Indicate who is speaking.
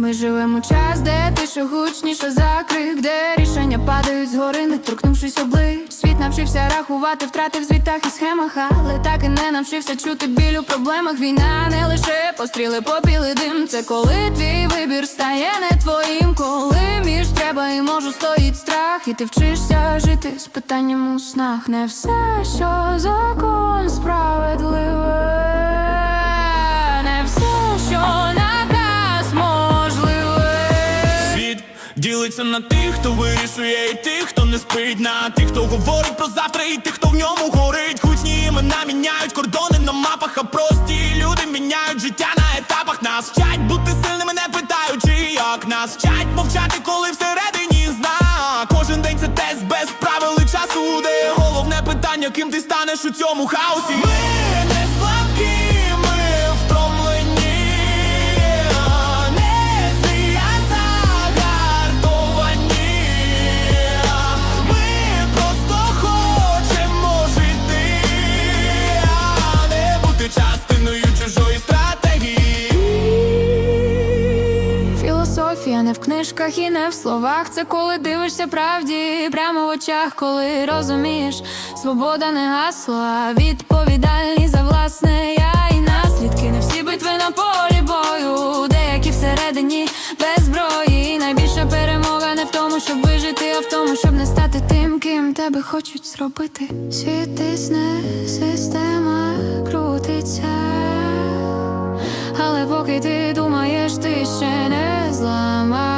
Speaker 1: Ми живемо час, де тиша гучніша за крик, де рішення падають згори, не торкнувшись облич. Світ навчився рахувати втрати в звітах і схемах, але так і не навчився чути біль у проблемах. Війна не лише постріли, попіли дим. Це коли твій вибір стає не твоїм, коли між треба і можу стоїть страх, і ти вчишся жити з питанням у снах. Не все, що закон
Speaker 2: ділиться на тих, хто вирішує, і тих, хто не спить, на тих, хто говорить про завтра, і тих, хто в ньому горить. Гучні імена міняють кордони на мапах, а прості люди міняють життя на етапах. Нас вчать бути сильними, не питаючи, як нас вчать мовчати, коли всередині зна. Кожен день це тест без правил і часу, де головне питання, ким ти станеш у цьому хаосі. Ми
Speaker 1: Філософія не в книжках і не в словах. Це коли дивишся правді прямо в очах, коли розумієш, свобода не гасло, а відповідальність за власне я і наслідки. Не всі битви на полі бою, деякі всередині без зброї. Найбільша перемога не в тому, щоб вижити, а в тому, щоб не стати тим, ким тебе хочуть зробити. Світ тисне, система крутиться. Але поки ти думаєш, ти ще не зламав